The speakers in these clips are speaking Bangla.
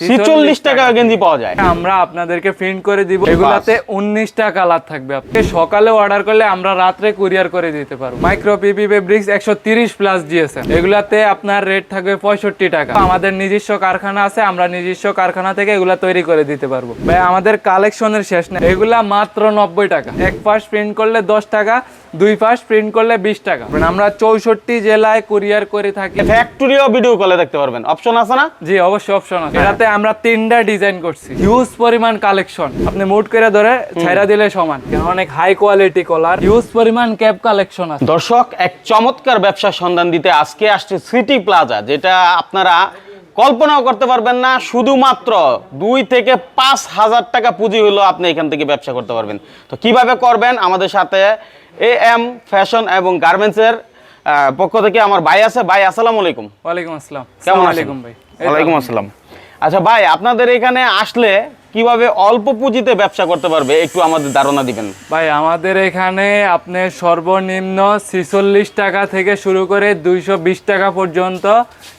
ছিচল্লিশ টাকা গেঞ্জি পাওয়া যায়। আমরা আপনাদেরকে প্রিন্ট করে দিব। এগুলাতে উনিশটা কালার থাকবে। আপনি সকালে অর্ডার করলে আমরা রাত্রে কুরিয়ার করে দিতে পারব। মাইক্রো পিপি ফেব্রিক্স একশো তিরিশ প্লাস জিএসএম এগুলাতে আপনার রেট থাকবে পঁয়ষট্টি টাকা। আমাদের নিজস্ব কারখানা আছে আমরা নিজস্ব কারখানা থেকে এগুলা তৈরি করে দিতে পারব। ভাই আমাদের কালেকশনের শেষ নেই। এগুলা মাত্র নব্বই টাকা। এক পাশ প্রিন্ট করলে দশ টাকা দুই পাশ প্রিন্ট করলে বিশ টাকা। আমরা চৌষট্টি জেলায় কুরিয়ার করে থাকি। ফ্যাক্টরিও ভিডিও কলে দেখতে পারবেন। অপশন আছে না? জি অবশ্যই অপশন আছে। এটাতে আমরা তিনটা ডিজাইন করছি। হিউজ পরিমাণ কালেকশন আপনি মুড করে ধরে ছাইরা দিলে সমান। অনেক হাই কোয়ালিটি কলার হিউজ পরিমাণ ক্যাপ কালেকশন আছে। দর্শক এক চমৎকার ব্যবসার সন্ধান দিতে আজকে আসছে সিটি প্লাজা যেটা আপনারা কল্পনাও করতে পারবেন না। শুধুমাত্র দুই থেকে পাঁচ হাজার টাকা পুঁজি হলো আপনি এখান থেকে ব্যবসা করতে পারবেন। তো কীভাবে করবেন? আমাদের সাথে এ এম ফ্যাশন এবং গার্মেন্টসের পক্ষ থেকে আমার ভাই আছে। ভাই আসসালামু আলাইকুম। ওয়ালাইকুম আসসালাম। কেমন কেমন আলাইকুম ভাই। ওয়ালাইকুম আসসালাম। আচ্ছা ভাই আপনাদের এখানে আসলে কীভাবে অল্প পুঁজিতে ব্যবসা করতে পারবে? একটু আমাদের ধারণা দিবেন। ভাই আমাদের এখানে আপনি সর্বনিম্ন ছিচল্লিশ টাকা থেকে শুরু করে দুইশো বিশ টাকা পর্যন্ত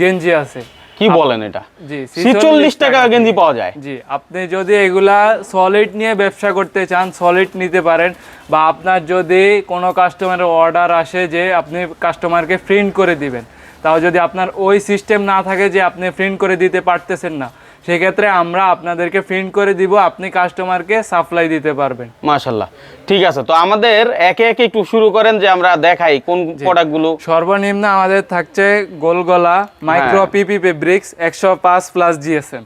গেঞ্জি আছে। কি বলেন এটা? জি ছিচল্লিশ টাকা গেঞ্জি পাওয়া যায়। জি আপনি যদি এগুলা সলিড নিয়ে ব্যবসা করতে চান সলিড নিতে পারেন বা আপনার যদি কোনো কাস্টমারের অর্ডার আসে যে আপনি কাস্টমারকে প্রিন্ট করে দিবেন। তাও যদি আপনার ওই সিস্টেম না থাকে যে আপনি প্রিন্ট করে দিতে পারতেছেন না সেক্ষেত্রে আমরা আপনাদেরকে প্রিন্ট করে দিব আপনি কাস্টমারকে সাপ্লাই দিতে পারবেন। মাশাল্লাহ ঠিক আছে তো আমাদের একে একে একটু শুরু করেন যে আমরা দেখাই কোন প্রোডাক্টগুলো সর্বনিম্ন আমাদের থাকছে গোলগলা মাইক্রো। পিপি ফেব্রিক্স একশো পাঁচ প্লাস জিএসএম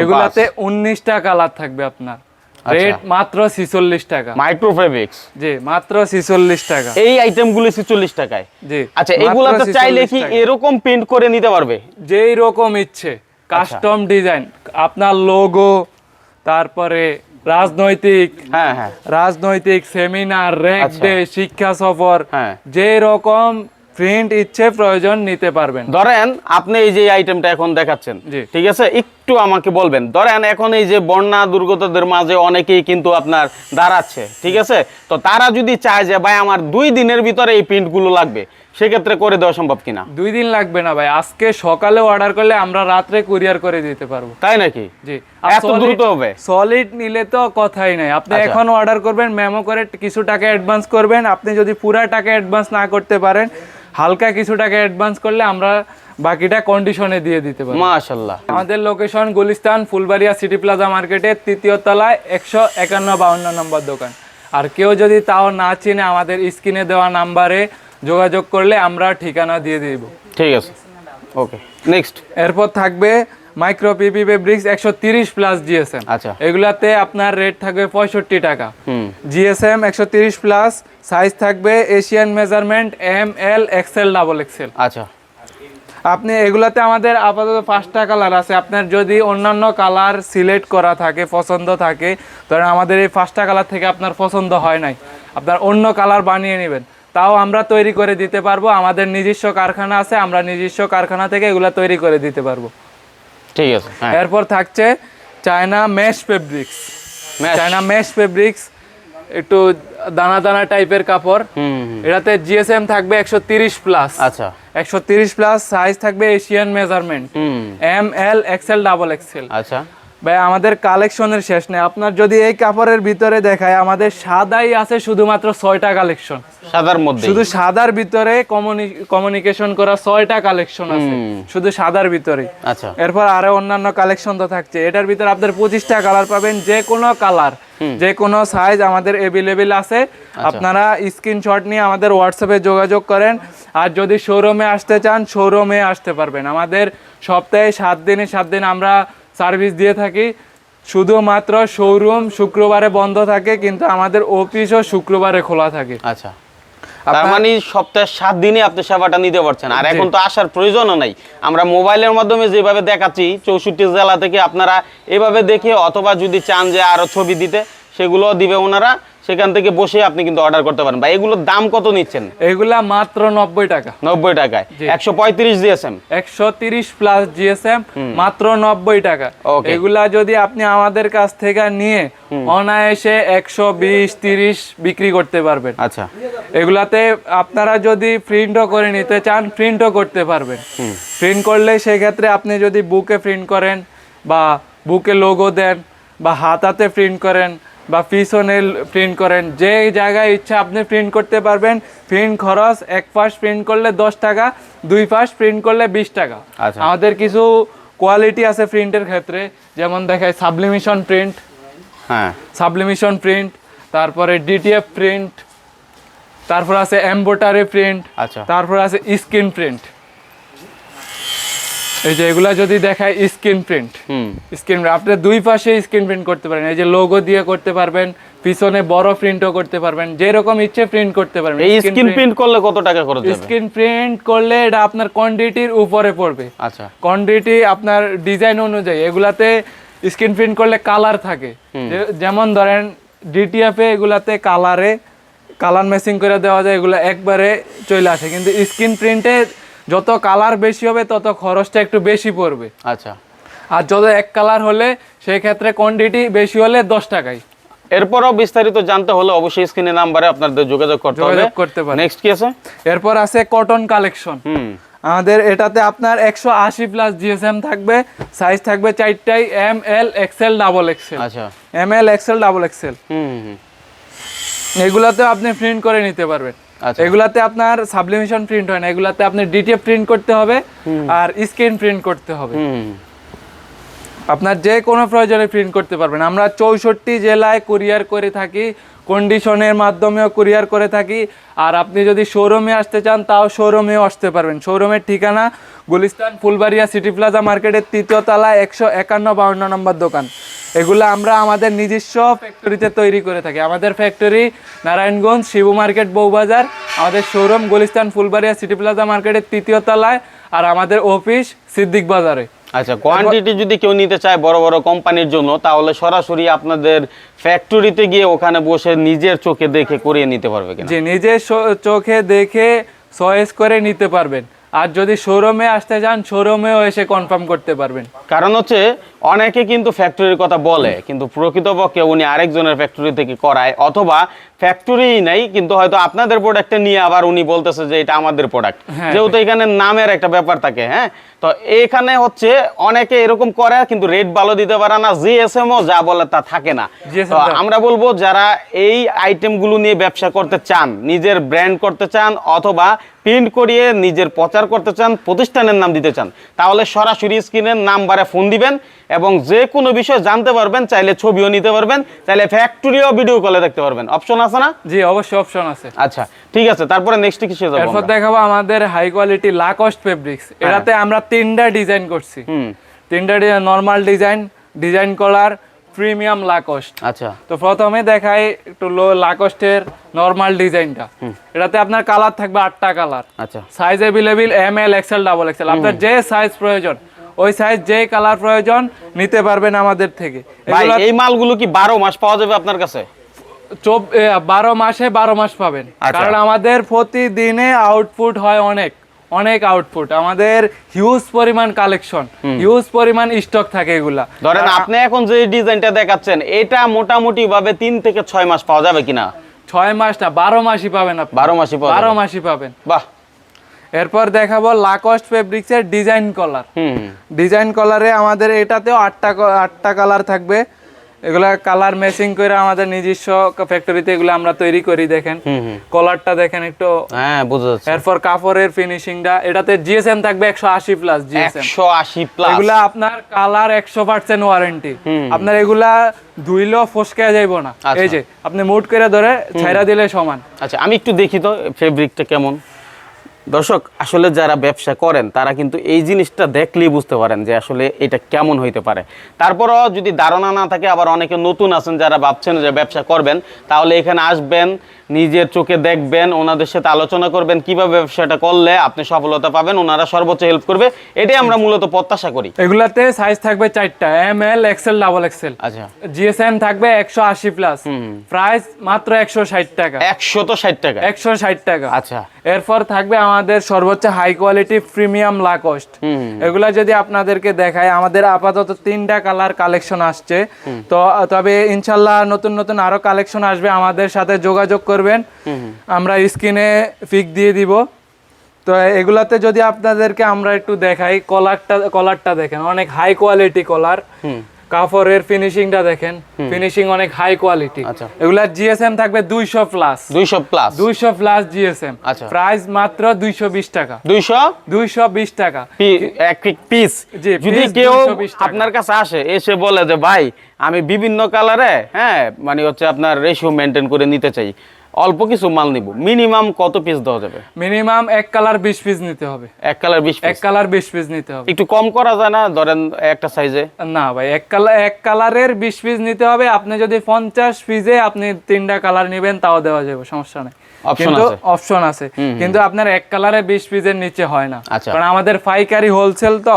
এগুলাতে উনিশটা কালার থাকবে আপনার। রেট মাত্র ছিচল্লিশ টাকা। মাইক্রোফেব্রিক্স জি মাত্র ছিচল্লিশ টাকা। এই আইটেমগুলো টাকায়? জি আচ্ছা মাত্র এগুলাতে চাইলে কি এরকম প্রিন্ট করে নিতে পারবে? যেই রকম ইচ্ছে। কাস্টম ডিজাইন আপনার লোগো তারপরে রাজনৈতিক হ্যাঁ হ্যাঁ। রাজনৈতিক সেমিনার আচ্ছা। ডে শিক্ষা সফর হ্যাঁ। যে রকম প্রিন্ট ইচ্ছে প্রয়োজন নিতে পারবেন। ধরেন আপনি এই যে আইটেমটা এখন দেখাচ্ছেন ঠিক আছে? একটু আমাকে বলবেন। ধরেন এখন এই যে বন্যা দুর্গতদের মাঝে অনেকেই কিন্তু আপনার দাঁড়াচ্ছে ঠিক আছে? তো তারা যদি চায় যে ভাই আমার দুই দিনের ভিতরে এই প্রিন্টগুলো লাগবে সেক্ষেত্রে করে দেওয়া সম্ভব কিনা? দুই দিন লাগবে না ভাই। আজকে সকালে অর্ডার করলে আমরা রাত্রে কুরিয়ার করে দিতে পারব। তাই নাকি? জি। এত দ্রুত হবে? সলিড নিলে তো কথাই নাই। আপনি আচ্ছা। এখন অর্ডার করবেন মেমো করে কিছু টাকা অ্যাডভান্স করবেন। আপনি যদি পুরা টাকা অ্যাডভান্স না করতে পারেন হালকা কিছু টাকা অ্যাডভান্স করলে আমরা বাকিটা কন্ডিশনে দিয়ে দিতে পারি। মাশাল্লাহ আমাদের location Gulistan Fulbaria City Plaza মার্কেটের তৃতীয় তলায় একশো একান্ন বাউন্ন নম্বর দোকান। আর কেউ যদি তাও না চিনে আমাদের স্ক্রিনে দেওয়া নাম্বারে যোগাযোগ করলে আমরা ঠিকানা দিয়ে দিব। ঠিক আছে। ওকে নেক্সট এরপর থাকবে মাইক্রো পিপি ফেব্রিক্স একশো তিরিশ প্লাস জিএসএম আচ্ছা। এগুলাতে আপনার রেট থাকবে পঁয়ষট্টি টাকা। হুম। জিএসএম একশো তিরিশ প্লাস সাইজ থাকবে Asian measurement M L XL double XL আচ্ছা। আপনি এগুলাতে আমাদের আপাতত পাঁচটা কালার আছে। আপনার যদি অন্যান্য কালার সিলেক্ট করা থাকে পছন্দ থাকে ধরেন আমাদের এই পাঁচটা কালার থেকে আপনার পছন্দ হয় নাই আপনার অন্য কালার বানিয়ে নেবেন। তাও আমরা তৈরি করে দিতে পারব। আমাদের নিজস্ব কারখানা আছে আমরা নিজস্ব কারখানা থেকে এগুলো তৈরি করে দিতে পারব। ঠিক আছে হ্যাঁ। এরপর থাকছে China mesh fabrics China mesh fabrics একটু দানা দানা টাইপের কাপড়। এটাতে জিএসএম থাকবে একশো তিরিশ প্লাস আচ্ছা। একশো তিরিশ প্লাস সাইজ থাকবে Asian measurement M L XL double XL আচ্ছা। ভাই আমাদের কালেকশনের শেষ নেই। আপনার যদি এই কাপড়ের ভিতরে দেখায় আমাদের সাদাই আছে শুধুমাত্র ছয়টা কালেকশন। সাদার মধ্যে শুধু সাদার ভিতরে কমিউনিকেশন করা ছয়টা কালেকশন আছে। শুধু সাদার ভিতরে। আচ্ছা। এরপর আরও অন্যান্য কালেকশন তো থাকছে। এটার ভিতরে আপনার পঁচিশটা কালার পাবেন যে কোনো কালার যে কোনো সাইজ আমাদের এভেলেবেল আছে। আপনারা স্ক্রিনশট নিয়ে আমাদের হোয়াটসঅ্যাপে যোগাযোগ করেন। আর যদি শোরুমে আসতে চান শোরুমে আসতে পারবেন। আমাদের সপ্তাহে সাত দিনে সাত দিন আমরা সার্ভিস দিয়ে থাকি। শুধুমাত্র শোরুম শুক্রবারে বন্ধ থাকে কিন্তু আমাদের অফিসও শুক্রবারে খোলা থাকে। আচ্ছা। তার মানে সপ্তাহে সাত দিনে আপনি সেবাটা নিতে পারছেন। আর এখন তো আসার প্রয়োজনও নাই। আমরা মোবাইলের মাধ্যমে যেভাবে দেখাচ্ছি চৌষট্টি জেলা থেকে আপনারা এভাবে দেখে অথবা যদি চান যে আরও ছবি দিতে সেগুলো দিবে ওনারা। সেখান থেকে বসে আপনি কিন্তু অর্ডার করতে পারেন। বা এগুলোর দাম কত নিচ্ছেন? এগুলা মাত্র নব্বই টাকা। নব্বই টাকায়। একশো পঁয়ত্রিশ দিয়েছেন একশো তিরিশ প্লাস জিএসএম মাত্র নব্বই টাকা. এগুলা যদি আপনি আমাদের কাছ থেকে নিয়ে অনায়াসে একশো বিশ তিরিশ বিক্রি করতে পারবেন। আচ্ছা। এগুলাতে আপনারা যদি প্রিন্টও করে নিতে চান প্রিন্টও করতে পারবেন। প্রিন্ট করলে সেক্ষেত্রে আপনি যদি বুকে প্রিন্ট করেন বা বুকে লোগো দেন বা হাতাতে প্রিন্ট করেন বা পিছনে প্রিন্ট করেন। যে জায়গায় ইচ্ছা আপনি প্রিন্ট করতে পারবেন প্রিন্ট খরচ এক পাশ প্রিন্ট করলে দশ টাকা দুই পাশ প্রিন্ট করলে বিশ টাকা। আচ্ছা। আমাদের কিছু কোয়ালিটি আছে প্রিন্টের ক্ষেত্রে যেমন দেখায় সাবলিমিশন প্রিন্ট হ্যাঁ। সাবলিমিশন প্রিন্ট তারপরে ডিটিএফ প্রিন্ট তারপর আছে এম্বোটারি প্রিন্ট আচ্ছা। তারপর আছে স্ক্রিন প্রিন্ট এই যে এগুলা যদি দেখায় স্ক্রিন প্রিন্ট। স্ক্রিন আপনি দুই পাশে স্ক্রিন প্রিন্ট করতে পারেন। এই যে লোগো দিয়ে করতে পারবেন পিছনে বড় প্রিন্টও করতে পারবেন যেরকম ইচ্ছে প্রিন্ট করতে পারবেন। এই স্ক্রিন প্রিন্ট করলে কত টাকা খরচ স্ক্রিন প্রিন্ট করলে এটা আপনার কোয়ান্টিটির উপরে পড়বে। আচ্ছা। কোয়ান্টিটি আপনার ডিজাইন অনুযায়ী। এগুলাতে স্ক্রিন প্রিন্ট করলে কালার থাকে। যেমন ধরেন ডিটিএফ এগুলাতে কালারে কালার ম্যাচিং করে দেওয়া যায় এগুলো একবারে চলে আসে। কিন্তু স্ক্রিন প্রিন্টে যত কালার বেশি হবে তত খরচটা একটু বেশি পড়বে। আচ্ছা। আর যত এক কালার হলে সেই ক্ষেত্রে কোয়ান্টিটি বেশি হলে দশ টাকায় এরপরও বিস্তারিত জানতে হলে অবশ্যই স্ক্রিনে নাম্বারে আপনাদের যোগাযোগ করতে হবে। করতে পারেন। নেক্সট কি আছে? এরপর আছে কটন কালেকশন হুম। আমাদের এটাতে আপনার একশো আশি প্লাস জিএসএম থাকবে সাইজ থাকবে চারটাই M L XL double XL আচ্ছা। M L XL double XL হুম হুম এগুলাতে আপনি প্রিন্ট করে নিতে পারবেন। এগুলাতে আপনার সাবলিমেশন প্রিন্ট হয় না এগুলাতে আপনি ডিটিএফ প্রিন্ট করতে হবে আর স্ক্রিন প্রিন্ট করতে হবে। আপনার যে কোনো প্রয়োজনে প্রিন্ট করতে পারবেন। আমরা চৌষট্টি জেলায় কুরিয়ার করে থাকি কন্ডিশনের মাধ্যমেও কুরিয়ার করে থাকি। আর আপনি যদি শোরুমে আসতে চান, তাও শোরুমেও আসতে পারবেন। শোরুমের ঠিকানা গুলিস্তান ফুলবাড়িয়া সিটি প্লাজা মার্কেটের তৃতীয় তলায় একশো একান্ন বাউন্ন নম্বর দোকান। এগুলো আমরা আমাদের নিজস্ব ফ্যাক্টরিতে তৈরি করে থাকি। আমাদের ফ্যাক্টরি নারায়ণগঞ্জ, শিবু মার্কেট বউবাজার আমাদের showroom Gulistan Fulbaria City Plaza মার্কেটের তৃতীয় তলায়, আর আমাদের অফিস সিদ্দিক বাজারে। আচ্ছা কোয়ান্টিটি যদি কেউ নিতে চায় বড় বড় কোম্পানির জন্য তাহলে সরাসরি আপনাদের ফ্যাক্টরিতে গিয়ে ওখানে বসে নিজের চোখে দেখে করিয়ে নিতে পারবে কিনা? জি নিজের চোখে দেখে চয়েস করে নিতে পারবেন। আর যদি শোরুমে আসতে চান শোরুমেও এসে কনফার্ম করতে পারবেন। কারণ হচ্ছে অনেকে কিন্তু ফ্যাক্টরির কথা বলে কিন্তু প্রকৃতপক্ষে উনি আরেকজনের ফ্যাক্টরি থেকে করায় অথবা ফ্যাক্টরি নাই কিন্তু হয়তো আপনাদের প্রোডাক্টটা নিয়ে আবার উনি বলতেছে যে এটা আমাদের প্রোডাক্ট হ্যাঁ, যেহেতু এখানে নামের একটা ব্যাপার থাকে হ্যাঁ? তো এখানে হচ্ছে অনেকে এরকম করে কিন্তু রেট ভালো দিতে পারে না জিএসএমও যা বলে তা থাকে না। তো আমরা বলব যারা এই আইটেমগুলো নিয়ে ব্যবসা করতে চান নিজের ব্র্যান্ড করতে চান অথবা প্রিন্ট করিয়ে নিজের প্রচার করতে চান প্রতিষ্ঠানের নাম দিতে চান তাহলে সরাসরি স্ক্রিনের নাম্বারে ফোন দিবেন এবং যে কোনো বিষয় জানতে পারবেন চাইলে ছবিও নিতে পারবেন চাইলে ফ্যাক্টরিও ভিডিও কলে দেখতে পারবেন। অপশন আছে না? জি অবশ্যই অপশন আছে। আচ্ছা ঠিক আছে তারপরে নেক্সট কিছু যাব এরপর দেখাবো আমাদের হাই কোয়ালিটি লাকস্ট ফেব্রিক্স এটাতে আমরা তিনটা ডিজাইন করছি। হুম। তিনটা design normal design design collar premium লাকস্ট আচ্ছা। তো প্রথমে দেখাই একটু লো লাকস্টের নর্মাল ডিজাইনটা এটাতে আপনার কালার থাকবে আটটা কালার আচ্ছা। Size available M L XL double XL আপনার যে সাইজ প্রয়োজন ওই সাইজ যে কালার প্রয়োজন নিতে পারবেন আমাদের থেকে। এই মালগুলো কি বারো মাস পাওয়া যাবে আপনার কাছে? বারো মাসে বারো মাস পাবেন। আচ্ছা। কারণ আমাদের প্রতিদিনে আউটপুট হয় অনেক অনেক আউটপুট আমাদের হিউজ পরিমাণ কালেকশন হিউজ পরিমাণ স্টক থাকে এগুলা। ধরেন আপনি এখন যে ডিজাইনটা দেখাচ্ছেন এটা মোটামুটি ভাবে তিন থেকে ছয় মাস পাওয়া যাবে কিনা? ছয় মাস না বারো মাসই পাবেন আপনি। বারো মাসই বারো মাসই পাবেন। বাহ। এরপর দেখাবো লাকস্ট ফেব্রিক্সের ডিজাইন কলার। ডিজাইন কালারে আমাদের এটাতেও আটটা আটটা কালার থাকবে। এগুলা কালার ম্যাচিং করে আমাদের নিজস্ব ফ্যাক্টরিতে এগুলো আমরা তৈরি করি দেখেন। কলারটা দেখেন একটু হ্যাঁ বোঝা যাচ্ছে এরপর কাপড়ের ফিনিশিংটা এটাতে জিএসএম থাকবে একশো আশি প্লাস জিএসএম একশো আশি প্লাস এগুলা আপনার কালার একশো পার্সেন্ট ওয়ারেন্টি আপনার এগুলা ধুইলেও ফসকে যাইব না। আচ্ছা। এই যে আপনি মুট করে ধরে ছাইরা দিলে সমান। আচ্ছা আমি একটু দেখি তো ফেব্রিকটা কেমন। দর্শক, আসলে যারা ব্যবসা করেন, তারা কিন্তু এই জিনিসটা দেখলেই বুঝতে পারেন যে আসলে এটা কেমন হইতে পারে। তারপরও যদি ধারণা না থাকে, আবার অনেকে নতুন আছেন যারা ভাবছেন যে ব্যবসা করবেন, তাহলে এখানে আসবেন নিজের চোখে দেখবেন ওনাদের সাথে আলোচনা করবেন কীভাবে ব্যবসাটা করলে আপনি সফলতা পাবেন ওনারা সর্বোচ্চ হেল্প করবে। এটাই আমরা মূলত প্রত্যাশা করি। এগুলাতে সাইজ থাকবে চারটা M L XL double XL আচ্ছা। জিএসএম থাকবে একশো আশি প্লাস প্রাইস মাত্র একশো ষাট টাকা। একশো তো ষাট টাকা। একশো ষাট টাকা। আচ্ছা। এরপর থাকবে আমাদের সর্বোচ্চ হাই কোয়ালিটি প্রিমিয়াম লাকস্ট এগুলা যদি আপনাদেরকে দেখায় আমাদের আপাতত তিনটা কালার কালেকশন আসছে। তো তবে ইনশাল্লাহ নতুন নতুন আরও কালেকশন আসবে। আমাদের সাথে যোগাযোগ করবেন। আমরা স্ক্রিনে পিক দিয়ে দিব। তো এগুলাতে যদি আপনাদেরকে আমরা একটু দেখাই কলারটা কলারটা দেখেন অনেক হাই কোয়ালিটি কলার কাপড়ের ফিনিশিংটা দেখেন ফিনিশিং অনেক হাই কোয়ালিটি আচ্ছা। এগুলার জিএসএম থাকবে দুইশো প্লাস দুইশো প্লাস দুইশো প্লাস জিএসএম আচ্ছা। প্রাইস মাত্র দুইশো বিশ টাকা। দুইশো? দুইশো বিশ টাকা। এক পিস যদি কেউ আপনার কাছে আসে এসে বলে যে ভাই আমি বিভিন্ন কালারে হ্যাঁ মানে হচ্ছে আপনার রেশিও মেনটেন করে নিতে চাই। অল্প কিছু মাল নিব। মিনিমাম কত পিস দেওয়া যাবে? মিনিমাম এক কালার বিশ পিস নিতে হবে। এক কালার বিশ এক কালার বিশ পিস নিতে হবে। একটু কম করা যায় না? ধরেন একটা সাইজে না ভাই এক কালার এক কালারের বিশ পিস নিতে হবে। আপনি যদি পঞ্চাশ পিসে আপনি তিনটা কালার নেবেন তাও দেওয়া যাবে সমস্যা নেই। কিন্তু। অপশন আছে। কিন্তু আপনার এক কালারে বিশ পিসের নিচে হয় না। আচ্ছা। কারণ আমাদের পাইকারি হোলসেল তো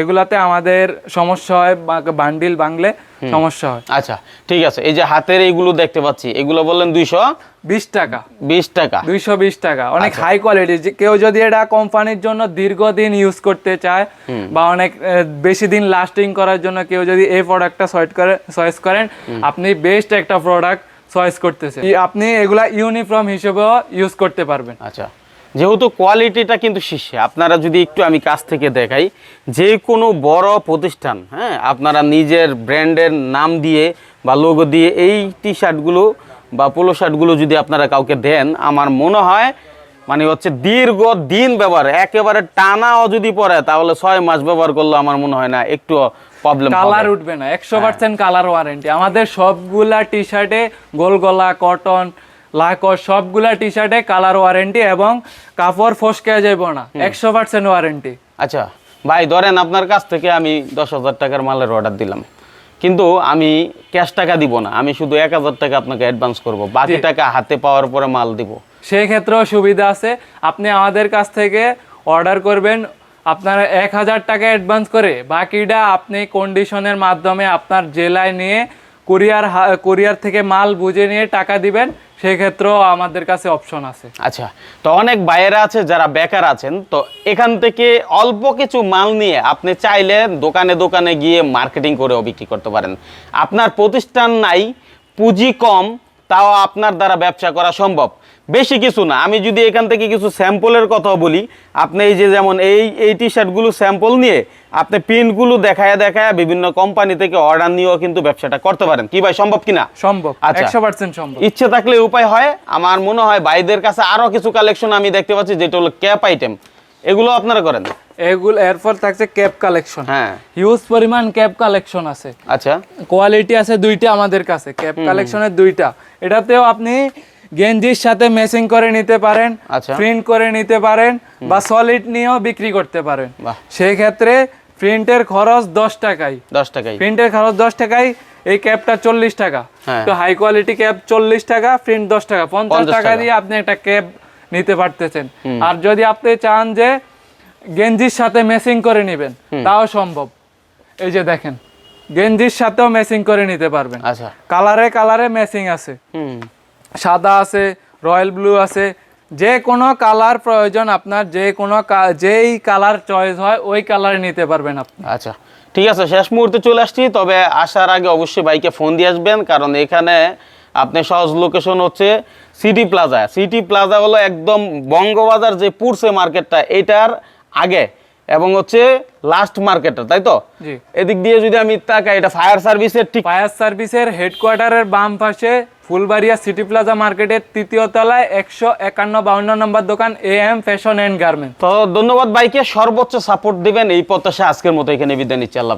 এগুলাতে আমাদের সমস্যা হয় বান্ডিল বাংলে সমস্যা হয়। আচ্ছা ঠিক আছে। এই যে হাতের এইগুলো দেখতে পাচ্ছি এগুলো বললেন দুইশো? বিশ টাকা। বিশ টাকা। দুইশো বিশ টাকা। অনেক আচ্ছা। হাই কোয়ালিটি কেউ যদি এটা কোম্পানির জন্য দীর্ঘদিন ইউজ করতে চায় বা অনেক বেশি দিন লাস্টিং করার জন্য কেউ যদি এই প্রোডাক্টটা চয়েস করে চয়েস করেন আপনি বেস্ট একটা প্রোডাক্ট চয়েস করতেছে। আপনি এগুলা ইউনিফর্ম হিসেবেও ইউজ করতে পারবেন। আচ্ছা যেহেতু কোয়ালিটিটা কিন্তু শীর্ষে আপনারা যদি একটু আমি কাছ থেকে দেখাই যে কোনো বড় প্রতিষ্ঠান হ্যাঁ আপনারা নিজের ব্র্যান্ডের নাম দিয়ে বা লোগো দিয়ে এই টি শার্টগুলো বা পোলো শার্টগুলো যদি আপনারা কাউকে দেন আমার মনে হয় মানে হচ্ছে দীর্ঘ দিন ব্যবহার একেবারে টানাও যদি পরে তাহলে ছয় মাস ব্যবহার করলে আমার মনে হয় না একটু প্রবলেম কালার উঠবে না। একশো পার্সেন্ট কালার ওয়ারেন্টি আমাদের সবগুলা টি শার্টে গোল গলা কটন লাকর সবগুলা টি শার্টে কালার ওয়ারেন্টি এবং কাপড় ফসকে যাব না। একশো পার্সেন্ট ওয়ারেন্টি আচ্ছা ভাই ধরেন আপনার কাছ থেকে আমি দশ হাজার টাকার মালের অর্ডার দিলাম। কিন্তু আমি ক্যাশ টাকা দিব না। আমি শুধু এক হাজার টাকা আপনাকে অ্যাডভান্স করব। বাকি টাকা হাতে পাওয়ার পরে মাল দিব। সেই ক্ষেত্রেও সুবিধা আছে। আপনি আমাদের কাছ থেকে অর্ডার করবেন আপনার এক হাজার টাকা অ্যাডভান্স করে বাকিটা আপনি কন্ডিশনের মাধ্যমে আপনার জেলায় নিয়ে কুরিয়ার কুরিয়ার থেকে মাল বুঝে নিয়ে টাকা দিবেন সেই ক্ষেত্রেও আমাদের কাছে অপশন আছে। আচ্ছা তো অনেক বাইরে আছে যারা বেকার আছেন, তো এখান থেকে অল্প কিছু মাল নিয়ে আপনি চাইলে দোকানে দোকানে গিয়ে মার্কেটিং করেও বিক্রি করতে পারেন। আপনার প্রতিষ্ঠান নাই, পুঁজি কম তাও আপনার দ্বারা ব্যবসা করা সম্ভব। বেশি কিছু না। আমি যদি এখান থেকে কিছু স্যাম্পলের কথা বলি আপনি এই যে যেমন এই এই টি শার্টগুলো স্যাম্পল নিয়ে আপনি প্রিন্টগুলো দেখায় দেখায় বিভিন্ন কোম্পানি থেকে অর্ডার নিয়েও কিন্তু ব্যবসাটা করতে পারেন। কি ভাই সম্ভব কিনা সম্ভব। আচ্ছা। সম্ভব। ইচ্ছে থাকলে উপায় হয়। আমার মনে হয় ভাইদের কাছে আরও কিছু কালেকশন আমি দেখতে পাচ্ছি যেটা হলো ক্যাপ আইটেম এগুলো আপনারা করেন। এগুলো এরপর থাকছে ক্যাপ কালেকশন। হ্যাঁ। হিউজ পরিমাণ ক্যাপ কালেকশন আছে। আচ্ছা। কোয়ালিটি আছে দুইটা আমাদের কাছে ক্যাপ কালেকশনের দুইটা। এটাতেও আপনি গেঞ্জির সাথে ম্যাচিং করে নিতে পারেন আচ্ছা। প্রিন্ট করে নিতে পারেন বা সলিড নিয়েও বিক্রি করতে পারেন। সেই ক্ষেত্রে প্রিন্টের খরচ দশ টাকাই দশ টাকাই প্রিন্টের খরচ দশ টাকায় এই ক্যাপটা চল্লিশ টাকা। হ্যাঁ। তো হাই কোয়ালিটি ক্যাপ চল্লিশ টাকা প্রিন্ট দশ টাকা। পঞ্চাশ টাকা টাকা। দিয়ে আপনি একটা ক্যাপ নিতে পারতেছেন। আর যদি আপনি চান যে গেঞ্জির সাথে ম্যাচিং করে নেবেন। তাও সম্ভব। এই যে দেখেন গেঞ্জির সাথেও ম্যাচিং করে নিতে পারবেন। আচ্ছা। কালারে কালারে ম্যাচিং আছে। সাদা আছে রয়্যাল ব্লু আছে যে কোনো কালার প্রয়োজন আপনার যে কোনো যেই কালার চয়েস হয় ওই কালারে নিতে পারবেন আপনি। আচ্ছা ঠিক আছে শেষ মুহূর্তে চলে আসছি তবে আসার আগে অবশ্যই বাইকে ফোন দিয়ে আসবেন কারণ এখানে আপনি সহজ লোকেশন হচ্ছে সিটি প্লাজা সিটি প্লাজা হলো একদম বঙ্গবাজার যে পুরসে মার্কেটটা এটার আগে এবং হচ্ছে লাস্ট মার্কেটার তাই তো? এদিক দিয়ে যদি আমি তাকাই এটা ফায়ার সার্ভিসের ঠিক ফায়ার সার্ভিসের হেডকোয়ার্টারের বাম পাশে ফুলবাড়িয়া সিটি প্লাজা মার্কেটের তৃতীয় তলায় একশো একান্ন বাউন্ন নম্বর দোকান A M fashion and garment তো ধন্যবাদ বাইকে সর্বোচ্চ সাপোর্ট দিবেন এই প্রত্যাশা আজকের মতো এখানে বিদায় নিচ্ছি আল্লাহ